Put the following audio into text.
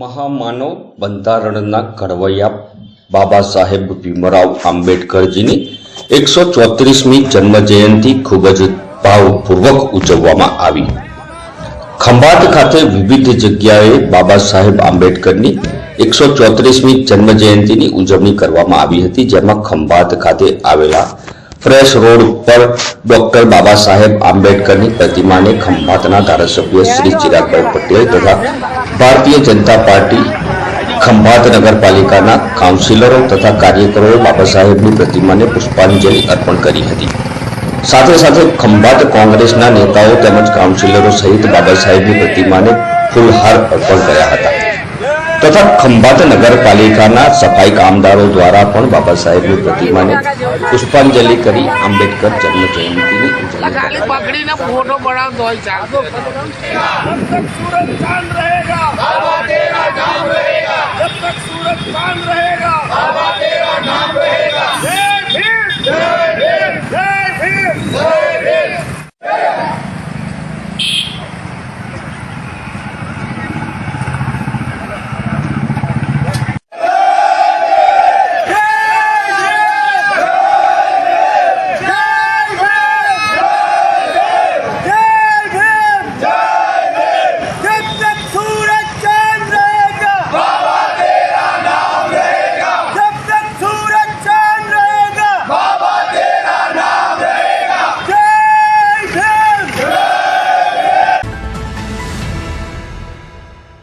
મહામાનવ બંધારણના ઘડવૈયા બાબા સાહેબ ભીમરાવ આંબેડકરજીની એકસો ચોત્રીસમી જન્મજયંતિ ખૂબ જ ભાવપૂર્વક ઉજવવામાં આવી. ખંભાત ખાતે વિવિધ જગ્યાએ બાબા સાહેબ આંબેડકરની એકસો ચોત્રીસમી જન્મજયંતિની ઉજવણી કરવામાં આવી હતી, જેમાં ખંભાત ખાતે આવેલા ફ્રેશ રોડ ઉપર ડોક્ટર બાબા સાહેબ આંબેડકરની પ્રતિમાને ખંભાતના ધારાસભ્ય શ્રી ચિરાગભાઈ પટેલ તથા ભારતીય જનતા પાર્ટી ખંભાત નગરપાલિકાના કાઉન્સિલરો તથા કાર્યકરોએ બાબા સાહેબની પ્રતિમાને પુષ્પાંજલિ અર્પણ કરી હતી. સાથે સાથે ખંભાત કોંગ્રેસના નેતાઓ તેમજ કાઉન્સિલરો સહિત બાબા સાહેબની પ્રતિમાને ફૂલહાર અર્પણ કર્યા હતા. તથા ખંભાત નગરપાલિકાના સફાઈ કામદારો દ્વારા પણ બાબા સાહેબની પ્રતિમાને પુષ્પાંજલિ કરી આંબેડકર જન્મ જયંતિની ઉજવણી